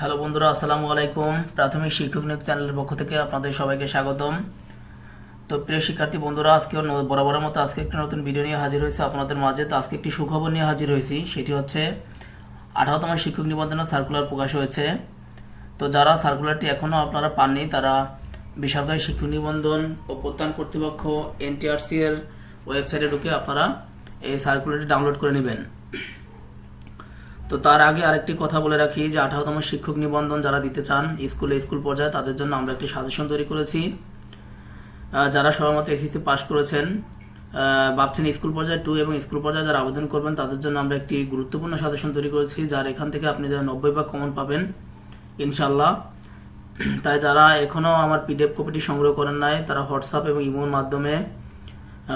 Hello বন্ধুরা, আসসালামু আলাইকুম। প্রাথমিক শিক্ষক নিয়োগ চ্যানেলের পক্ষ থেকে আপনাদের সবাইকে স্বাগতম। তো প্রিয় শিক্ষার্থী বন্ধুরা, আজকে বরাবরের মতো আজকে একটি নতুন ভিডিও নিয়ে হাজির হয়েছে আপনাদের মাঝে। তো আজকে একটি সুখবর নিয়ে হাজির হয়েছি, সেটি হচ্ছে আঠারোতম শিক্ষক নিবন্ধনের সার্কুলার প্রকাশ হয়েছে। তো যারা সার্কুলারটি এখনও আপনারা পাননি, তারা বেসরকারি শিক্ষক নিবন্ধন ও প্রত্যয়ন কর্তৃপক্ষ এনটিআরসি এর ওয়েবসাইটে ঢুকে আপনারা এই সার্কুলারটি ডাউনলোড করে নেবেন। তো তার আগে আরেকটি কথা বলে রাখি যে আঠারোতম শিক্ষক নিবন্ধন যারা দিতে চান স্কুলে, স্কুল পর্যায়ে, তাদের জন্য আমরা একটি সাজেশন তৈরি করেছি। যারা সবেমাত্র এসএসসি পাশ করেছেন ভাবছেন স্কুল পর্যায়ে টু এবং স্কুল পর্যায়ে যারা আবেদন করবেন, তাদের জন্য আমরা একটি গুরুত্বপূর্ণ সাজেশন তৈরি করেছি, যার এখান থেকে আপনি যারা নব্বই ভাগ কমন পাবেন ইনশাল্লাহ তাই যারা এখনও আমার পিডিএফ কপিটি সংগ্রহ করেন নাই, তারা হোয়াটসঅ্যাপ এবং ইমোর মাধ্যমে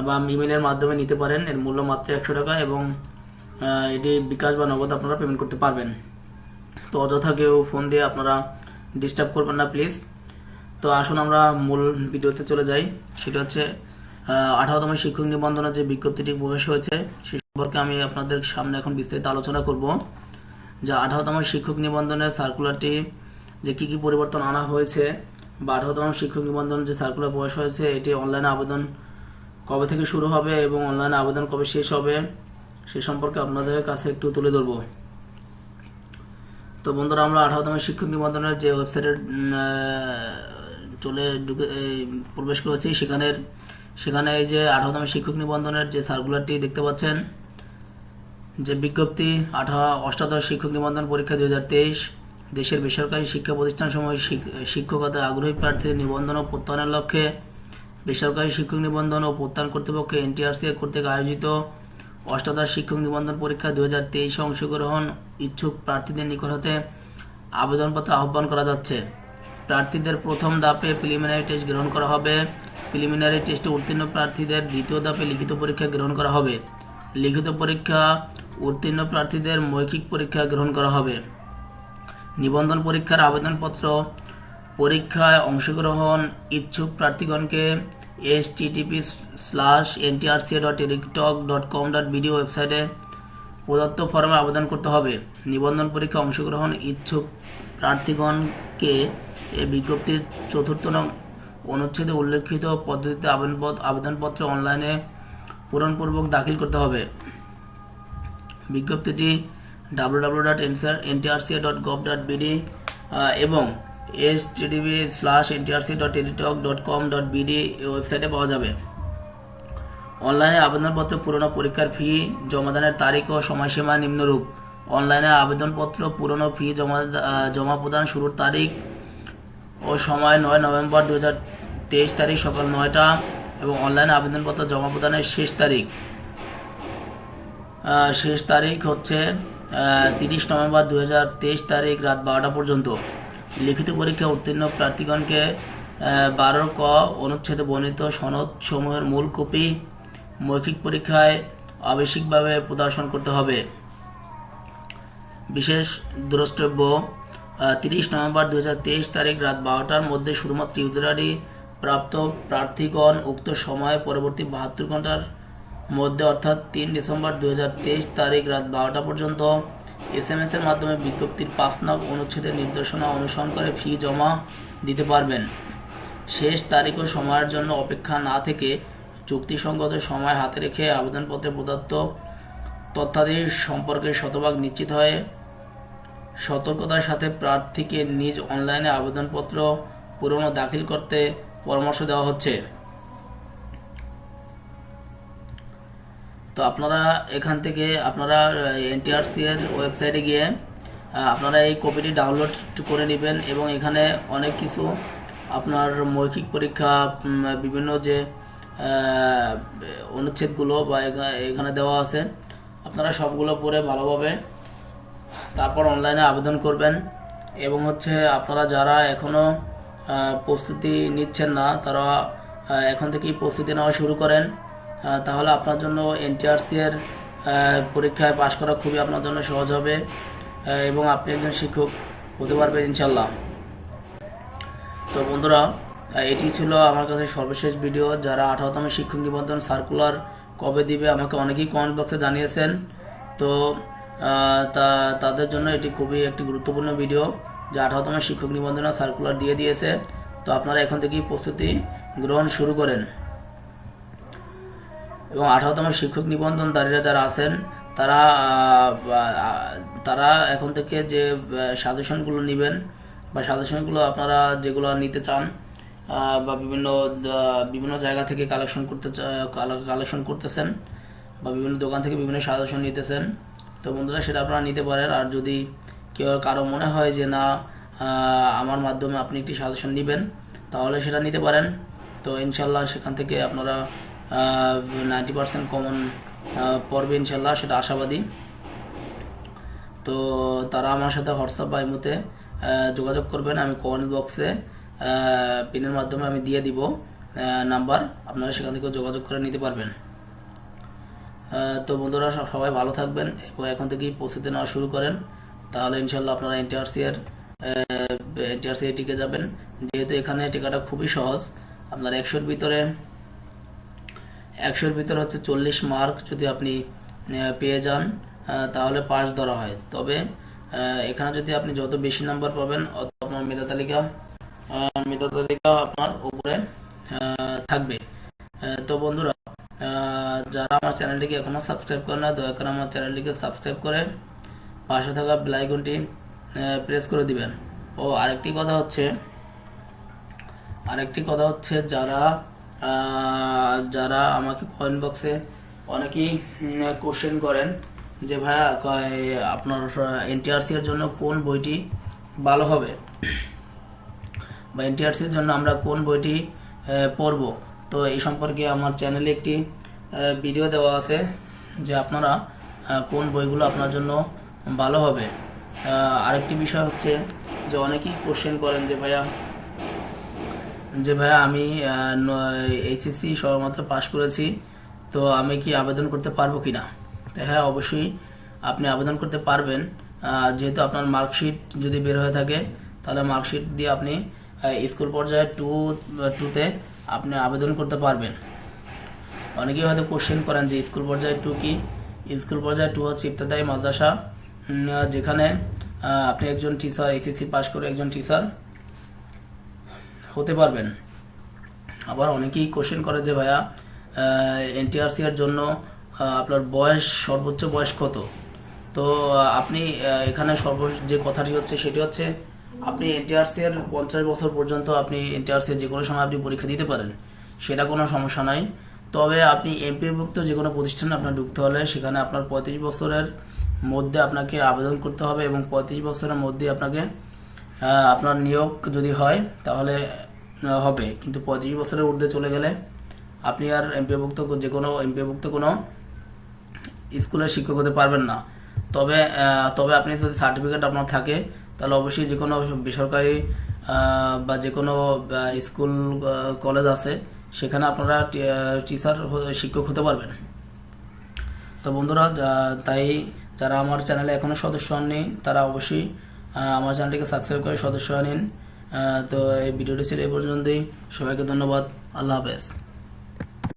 বা ইমেলের মাধ্যমে নিতে পারেন। এর মূল্য মাত্র একশো টাকা এবং এটি বিকাশ বা নগদ আপনারা পেমেন্ট করতে পারবেন। তো অযথা কেউ ফোন দিয়ে আপনারা ডিস্টার্ব করবেন না প্লিজ তো আসুন আমরা মূল ভিডিওতে চলে যাই। সেটা হচ্ছে আঠারোতম শিক্ষক নিবন্ধনের যে বিজ্ঞপ্তিটি প্রকাশ হয়েছে, সে সম্পর্কে আমি আপনাদের সামনে এখন বিস্তারিত আলোচনা করব। যে আঠারোতম শিক্ষক নিবন্ধনের সার্কুলারটি যে কি কি পরিবর্তন আনা হয়েছে বা আঠারোতম শিক্ষক নিবন্ধন যে সার্কুলার প্রকাশ হয়েছে, এটি অনলাইনে আবেদন কবে থেকে শুরু হবে এবং অনলাইনে আবেদন কবে শেষ হবে সে সম্পর্কে আপনাদের কাছে একটু তুলে ধরবো। তো বন্ধুরা, আমরা আঠারোতম শিক্ষক নিবন্ধনের যে ওয়েবসাইটে চলে ঢুকে প্রবেশ করেছি সেখানে সেখানে এই যে আঠারোতম শিক্ষক নিবন্ধনের যে সার্কুলারটি দেখতে পাচ্ছেন, যে বিজ্ঞপ্তি, আঠারো, অষ্টাদশ শিক্ষক নিবন্ধন পরীক্ষা দু হাজার তেইশ, দেশের বেসরকারি শিক্ষা প্রতিষ্ঠানসমূহ শিক- শিক্ষকতা আগ্রহী প্রার্থীদের নিবন্ধন ও প্রত্যয়নের লক্ষ্যে, বেসরকারি শিক্ষক নিবন্ধন ও প্রত্যয়ন কর্তৃপক্ষ এনটিআরসি কর্তৃক আয়োজিত অষ্টাদশ শিক্ষক নিবন্ধন পরীক্ষা দু হাজার তেইশে অংশগ্রহণ ইচ্ছুক প্রার্থীদের নিকট হতে আবেদনপত্র আহ্বান করা যাচ্ছে। প্রার্থীদের প্রথম ধাপে প্রিলিমিনারি টেস্ট গ্রহণ করা হবে। প্রিলিমিনারি টেস্টে উত্তীর্ণ প্রার্থীদের দ্বিতীয় ধাপে লিখিত পরীক্ষা গ্রহণ করা হবে। লিখিত পরীক্ষা, উত্তীর্ণ প্রার্থীদের মৌখিক পরীক্ষা গ্রহণ করা হবে। নিবন্ধন পরীক্ষার আবেদনপত্র, পরীক্ষায় অংশগ্রহণ ইচ্ছুক প্রার্থীগণকে S TTP slash NTRC dot Teletalk dot com dot BD ওয়েবসাইটে প্রদত্ত ফর্মে আবেদন করতে হবে। নিবন্ধন পরীক্ষায় অংশগ্রহণ ইচ্ছুক প্রার্থীগণকে এ বিজ্ঞপ্তির চতুর্থ নং অনুচ্ছেদে উল্লেখিত পদ্ধতিতে আবেদনপত্র আবেদনপত্র অনলাইনে পূরণপূর্বক দাখিল করতে হবে। বিজ্ঞপ্তিটি W W dot NTRC dot gov dot BD এবং S TDB slash NTRC dot Teletalk dot com dot BD ওয়েবসাইটে পাওয়া যাবে। অনলাইনে আবেদনপত্র পুরনো পরীক্ষার ফি জমাদানের তারিখ ও সময়সীমা নিম্নরূপ। অনলাইনে আবেদনপত্র পুরনো ফি জমা জমা প্রদান শুরুর তারিখ ও সময় নয় নভেম্বর দু হাজার তেইশ তারিখ সকাল নয়টা এবং অনলাইনে আবেদনপত্র জমা প্রদানের শেষ তারিখ। শেষ তারিখ হচ্ছে তিরিশ নভেম্বর দু হাজার তেইশ তারিখ রাত বারোটা পর্যন্ত। লিখিত পরীক্ষা উত্তীর্ণ প্রার্থীগণকে বারো ক অনুচ্ছেদে বর্ণিত সনদ সমূহের মূল কপি মৌখিক পরীক্ষায় আবশ্যিকভাবে প্রদর্শন করতে হবে। বিশেষ দ্রষ্টব্য তিরিশ নভেম্বর দু হাজার তেইশ তারিখ রাত বারোটার মধ্যে শুধুমাত্র ইউজারি প্রাপ্ত প্রার্থীগণ উক্ত সময়ে পরবর্তী বাহাত্তর ঘণ্টার মধ্যে, অর্থাৎ তিন ডিসেম্বর দু হাজার তেইশ তারিখ রাত বারোটা পর্যন্ত এস এম এর মাধ্যমে বিজ্ঞপ্তির পাঁচ নং অনুচ্ছেদের নির্দেশনা অনুসরণ করে ফি জমা দিতে পারবেন। শেষ তারিখ ও সময়ের জন্য অপেক্ষা না থেকে চুক্তিসঙ্গত সময় হাতে রেখে আবেদনপত্রে প্রদত্ত তথ্যাদি সম্পর্কে শতভাগ নিশ্চিত হয়ে সতর্কতার সাথে প্রার্থীকে নিজ অনলাইনে আবেদনপত্র পূরণ ও দাখিল করতে পরামর্শ দেওয়া হচ্ছে। তো আপনারা এখান থেকে আপনারা এনটিআরসি এর ওয়েবসাইটে গিয়ে আপনারা এই কপিটি ডাউনলোড করে নেবেন এবং এখানে অনেক কিছু আপনার মৌখিক পরীক্ষা বিভিন্ন যে অনুচ্ছেদগুলো বা এখা- এখানে দেওয়া আছে, আপনারা সবগুলো পড়ে ভালোভাবে তারপর অনলাইনে আবেদন করবেন এবং হচ্ছে আপনারা যারা এখনও প্রস্তুতি নিচ্ছেন না, তারা এখন থেকেই প্রস্তুতি নেওয়া শুরু করেন। তাহলে আপনার জন্য এনটিআরসি এর পরীক্ষায় পাশ করা খুবই আপনার জন্য সহজ হবে। এবং আপনি একজন শিক্ষক হতে পারবেন ইনশাল্লাহ তো বন্ধুরা এটি ছিল আমার কাছে সর্বশেষ ভিডিও। যারা আঠারোতম শিক্ষক নিবন্ধন সার্কুলার কবে দিবে আমাকে অনেকেই কমেন্ট বক্সে জানিয়েছেন। তো তা, তাদের জন্য এটি খুবই একটি গুরুত্বপূর্ণ ভিডিও যে আঠারোতম শিক্ষক নিবন্ধন সার্কুলার দিয়ে দিয়েছে। তো আপনারা এখন থেকেই প্রস্তুতি গ্রহণ শুরু করেন। এবং আঠারোতম শিক্ষক নিবন্ধনধারীরা যারা আছেন, তারা তারা এখন থেকে যে সাজেশনগুলো নেবেন বা সাজেশনগুলো আপনারা যেগুলো নিতে চান বা বিভিন্ন বিভিন্ন জায়গা থেকে কালেকশন করতে কালেকশন করতেছেন বা বিভিন্ন দোকান থেকে বিভিন্ন সাজেশন নিতেছেন, তো বন্ধুরা সেটা আপনারা নিতে পারেন। আর যদি কেউ কারও মনে হয় যে না আমার মাধ্যমে আপনি একটি সাজেশন নেবেন, তাহলে সেটা নিতে পারেন। তো ইনশাল্লাহ সেখান থেকে আপনারা নাইনটি পার্সেন্ট কমন পড়বে ইনশাল্লাহ, সেটা আশাবাদী। তো তারা আমার সাথে হোয়াটসঅ্যাপ বা ইমোতে যোগাযোগ করবেন, আমি কমেন্ট বক্সে পিনের মাধ্যমে আমি দিয়ে দিব নাম্বার আপনারা সেখান থেকে যোগাযোগ করে নিতে পারবেন। তো বন্ধুরা, সব- সবাই ভালো থাকবেন, এবং এখন থেকেই প্রস্তুতি নেওয়া শুরু করেন। তাহলে ইনশাল্লাহ আপনারা এনটিআরসি এর এনটিআরসি টিকে যাবেন। যেহেতু এখানে টিকাটা খুবই সহজ, আপনার একশোর ভিতরে একশোর ভিতরে হচ্ছে চল্লিশ মার্ক যদি আপনি পেয়ে যান তাহলে পাস ধরা হয়। তবে এখানে যদি আপনি যত বেশি নাম্বার পাবেন, অত আপনার মেধা তালিকা মেধা তালিকা আপনার উপরে থাকবে। তো বন্ধুরা যারা আমার চ্যানেলটিকে এখনও সাবস্ক্রাইব করে না, দয়া করে আমার চ্যানেলটিকে সাবস্ক্রাইব করে পাশে থাকা বেল প্রেস করে দিবেন। ও, আরেকটি কথা হচ্ছে, আরেকটি কথা হচ্ছে যারা যারা আমাকে কয়েন বক্সে অনেকেই কোশ্চেন করেন যে, ভাইয়া আপনার এনটিআরসি এর জন্য কোন বইটি ভালো হবে? বা এনটিআরসির জন্য আমরা কোন বইটি পড়ব? তো এই সম্পর্কে আমার চ্যানেলে একটি ভিডিও দেওয়া আছে যে, আপনারা কোন বইগুলো আপনার জন্য ভালো হবে। আরেকটি বিষয় হচ্ছে যে, অনেকেই কোশ্চেন করেন যে, ভাইয়া যে ভাইয়া আমি এইচএসসি সবেমাত্র পাশ করেছি, তো আমি কি আবেদন করতে পারব কি না হ্যাঁ অবশ্যই আপনি আবেদন করতে পারবেন। যেহেতু আপনার মার্কশিট যদি বের হয়ে থাকে, তাহলে মার্কশিট দিয়ে আপনি স্কুল পর্যায়ে টু টুতে আপনি আবেদন করতে পারবেন। অনেকেই হয়তো কোশ্চেন করেন যে স্কুল পর্যায়ে টু কি? স্কুল পর্যায়ে টু হচ্ছে ইফতেদায়ী মাদ্রাসা। যেখানে আপনি একজন টিচার এসএসসি পাশ করে একজন টিচার হতে পারবেন। আবার অনেকেই কোশ্চেন করে যে ভাইয়া এনটিআরসি এর জন্য আপনার বয়স, সর্বোচ্চ বয়স কত? তো আপনি এখানে সর্ব যে কথাটি হচ্ছে সেটি হচ্ছে, আপনি এনটিআরসি এর পঞ্চাশ বছর পর্যন্ত আপনি এনটিআরসি এর যে কোনো সময় আপনি পরীক্ষা দিতে পারেন। সেটা কোনো সমস্যা নাই। তবে আপনি এমপিভুক্ত যে কোনো প্রতিষ্ঠানে আপনার ঢুকতে হলে সেখানে আপনার পঁয়ত্রিশ বছরের মধ্যে আপনাকে আবেদন করতে হবে এবং পঁয়ত্রিশ বছরের মধ্যে আপনাকে আপনার নিয়োগ যদি হয়, তাহলে হবে। কিন্তু পঁয়ত্রিশ বছরের ঊর্ধ্বে চলে গেলে আপনি আর এমপিভুক্ত যে কোনো এমপিভুক্ত কোনো স্কুলের শিক্ষক হতে পারবেন না। তবে তবে আপনি যদি সার্টিফিকেট আপনার থাকে, তাহলে অবশ্যই যে কোনো বেসরকারি বা যে কোনো স্কুল কলেজ আছে, সেখানে আপনারা টিচার শিক্ষক হতে পারবেন। তো বন্ধুরা তাই যারা আমার চ্যানেলে এখনও সদস্য হননি, তারা অবশ্যই আমার চ্যানেলটিকে সাবস্ক্রাইব করে সদস্য নিন। তো এই ভিডিওটি ছিল এই পর্যন্তই। সবাইকে ধন্যবাদ। আল্লাহ হাফেজ।